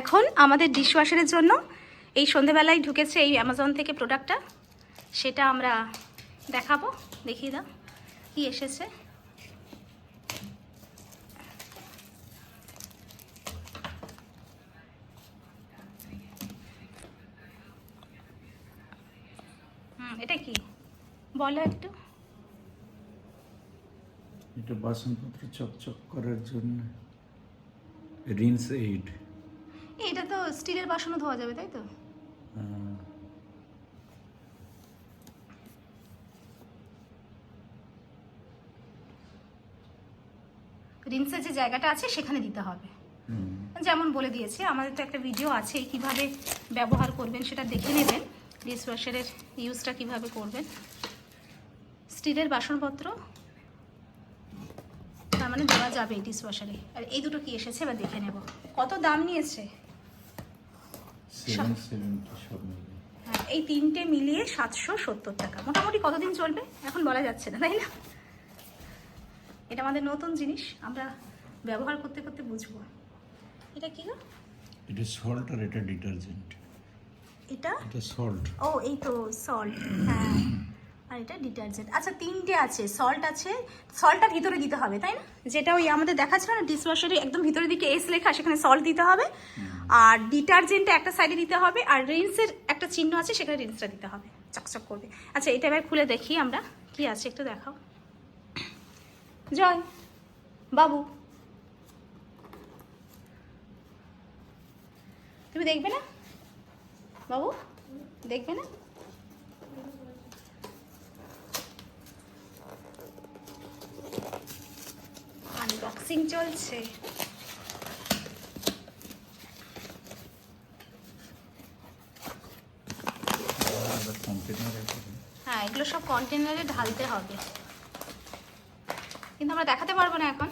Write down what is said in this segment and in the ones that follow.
এখন আমাদের ডিশওয়াশারের জন্য এই সন্ধেবেলায় ঢুকেছে এই অ্যামাজন থেকে প্রোডাক্টটা সেটা আমরা দেখাবো, দেখিয়ে দাও কি এসেছে। এটা কি? বলো একটু। এটা বাসনপত্র চকচক করার জন্য। Rinse aid. এটা তো স্টিলের বাসনও ধোয়া যাবে তাই তো? রিন্সের যে জায়গাটা আছে সেখানে দিতে হবে। যেমন বলে দিয়েছে আমাদের তো একটা ভিডিও আছে কীভাবে ব্যবহার করবেন সেটা দেখে নেবেন। ডিশওয়াশারের ইউজটা কীভাবে করবেন। স্টিলের বাসনপত্র তার মানে দেওয়া যাবে ডিশওয়াশারে আর এই দুটো কি এসেছে? এবার দেখে নেব। কত দাম নিয়েছে সেভেন সেভেন্টি সব মিলে হ্যাঁ এই তিনটে মিলিয়ে সাতশো সত্তর টাকা। মোটামুটি কতদিন চলবে? এখন বলা যাচ্ছে না তাই না? এটা আমাদের নতুন জিনিস আমরা ব্যবহার করতে করতে বুঝব। এটা কি গো? এটা সল্ট আর এটা ডিটারজেন্ট এটা? এটা সল্ট ও এই তো সল্ট হ্যাঁ। আর এটা ডিটারজেন্ট। আচ্ছা তিনটে আছে সল্ট আছে। সল্টটা ভিতরে দিতে হবে তাই না? যেটা ওই আমাদের দেখাচ্ছিল না ডিশওয়াশারে একদম ভিতরের দিকে এস লেখা সেখানে সল্ট দিতে হবে। আর ডিটারজেন্টটা একটা সাইডে দিতে হবে আর রিন্সের একটা চিহ্ন আছে সেখানে রিন্সটা দিতে হবে। চকচক করবে। আচ্ছা এটা এবার খুলে দেখি আমরা। কি আছে একটু দেখাও। জয় বাবু। তুমি দেখবে না? বাবু দেখবে না? আনবক্সিং চলছে। হ্যাঁ এগুলো সব কন্টেনারে ঢালতে হবে। কিন্তু আমরা দেখাতে পারব না এখন।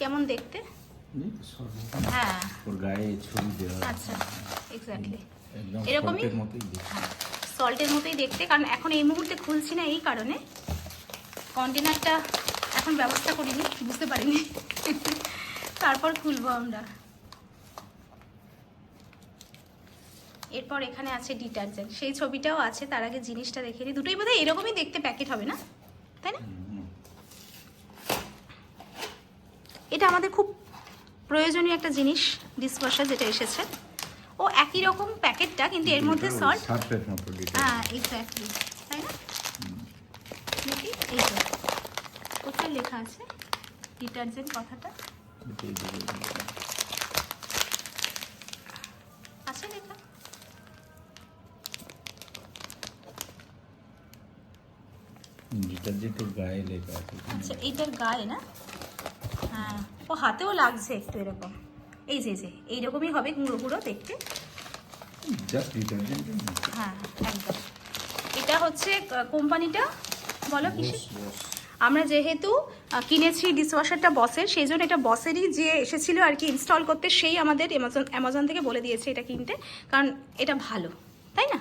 কেমন দেখতে? হ্যাঁ। ওর গায়ে ছবি দেওয়া আচ্ছা এক্স্যাক্টলি এরকমই? সল্টের মতোই হ্যাঁ সল্টের মতোই দেখতে। কারণ এখন এই মুহূর্তে খুলছি না এই কারণে। কন্টেনারটা এখন ব্যবস্থা করিনি বুঝতে পারিনি। তারপর খুলবো আমরা। এরপর এখানে আছে ডিটারজেন্ট। সেই ছবিটাও আছে তার আগে জিনিসটা দেখে নিই দুটোই বোধহয় এরকমই দেখতে প্যাকেট হবে না? তাই না? এটা আমাদের খুব প্রয়োজনীয় একটা জিনিস ডিসওয়াশার যেটা এসেছে। ও একই রকম প্যাকেটটা কিন্তু এর মধ্যে সল্ট হ্যাঁ এক্স্যাক্টলি তাই না? দেখি এই তো। কোথায় লেখা আছে? ডিটারজেন্ট কথাটা? আছে লেখা। ডিটারজেন্টের গায়ে লেখা আছে। আচ্ছা গায়ে না? হ্যাঁ। ও হাতেও লাগছে একটু এরকম। এই যে যে এইরকমই হবে গুঁড়ো গুঁড়ো দেখতে। জাস্ট হ্যাঁ একদম। এটা হচ্ছে কোম্পানিটা? বলো বস আমরা যেহেতু কিনেছি ডিশওয়াশারটা বসের সেই জন্য এটা বসেরই যে এসেছিল আর কি ইনস্টল করতে সেই আমাদের অ্যামাজন অ্যামাজন থেকে বলে দিয়েছে এটা কিনতে কারণ এটা ভালো তাই না?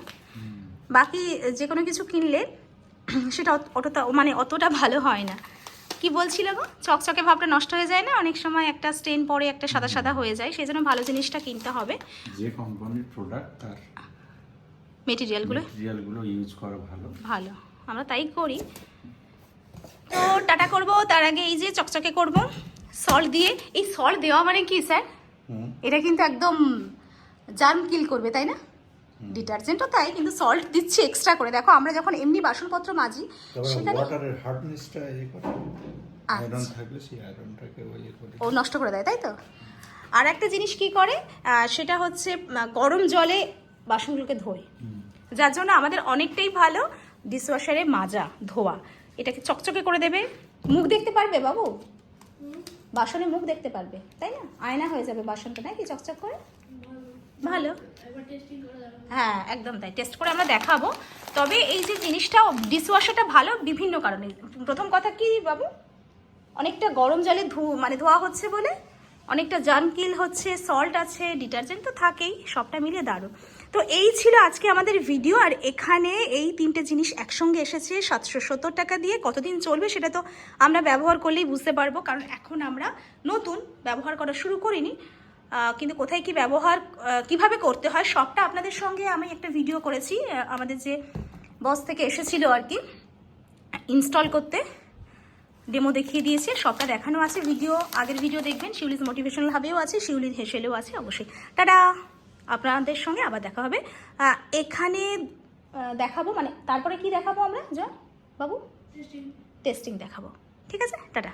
বাকি যে কোনো কিছু কিনলে সেটা অতটা মানে অতটা ভালো হয় না। কি বলছিল গো? চকচকে ভাবটা নষ্ট হয়ে যায় না? অনেক সময় একটা স্টেন পরে একটা সাদা সাদা হয়ে যায় সেই জন্য ভালো জিনিসটা কিনতে হবে। যে কোম্পানির প্রোডাক্ট তার মেটেরিয়ালগুলো মেটেরিয়ালগুলো ইউজ করা ভালো। ভালো আমরা তাই করি। তো টাটা করব তার আগে এই যে চকচকে করব। সল্ট দিয়ে এই সল্ট দেওয়া মানে কি স্যার? এটা কিন্তু একদম জার্ম কিল করবে তাই না? ডিটারজেন্টও তাই কিন্তু সল্ট দিচ্ছে এক্সট্রা করে। দেখো আমরা যখন এমনি বাসনপত্র মাজি সেখানে ওয়াটারের হার্ডনেসটা এ করে। আচ্ছা। আয়রন থাকলে সেই আয়রনটাকে ওই ইয়ে ও নষ্ট করে দেয় তাই তো? আর একটা জিনিস কি করে? সেটা হচ্ছে গরম জলে বাসনগুলোকে ধোয়। যার জন্য আমাদের অনেকটাই ভালো ডিশওয়াশারে মাজা ধোয়া। এটাকে চকচকে করে দেবে। মুখ দেখতে পারবে বাবু? বাসনে মুখ দেখতে পারবে, তাই না? আয়না হয়ে যাবে বাসনটা, নাকি চকচক করে? ভালো। হ্যাঁ একদম তাই। টেস্ট করে আমরা দেখাবো। তবে এই যে জিনিসটা, ডিশওয়াশারটা ভালো বিভিন্ন কারণে। প্রথম কথা কি বাবু? অনেকটা গরম জলে ধু মানে ধোয়া হচ্ছে বলে। অনেকটা জার্ম কিল হচ্ছে সল্ট আছে ডিটারজেন্ট তো থাকেই, সবটা মিলে দারুণ। তো এই ছিল আজকে আমাদের ভিডিও আর এখানে এই তিনটে জিনিস একসঙ্গে এসেছে, সাতশো সত্তর টাকা দিয়ে। কতদিন চলবে সেটা তো আমরা ব্যবহার করলেই বুঝতে পারব, কারণ এখন আমরা নতুন ব্যবহার করা শুরু করিনি। কিন্তু কোথায় কি ব্যবহার কীভাবে করতে হয়, সবটা আপনাদের সঙ্গে আমি একটা ভিডিও করেছি আমাদের যে বস থেকে এসেছিল আর কি ইনস্টল করতে। ডেমো দেখিয়ে দিয়েছে সবটা দেখানো আছে ভিডিও আগের ভিডিও দেখবেন শিউলিজ মোটিভেশনাল হাবেও আছে শিউলির হেসেলেও আছে অবশ্যই। টাটা! আপনাদের সঙ্গে আবার দেখা হবে। এখানে দেখাবো মানে তারপরে কি দেখাবো আমরা যা বাবু? টেস্টিং দেখাবো। ঠিক আছে? টাটা!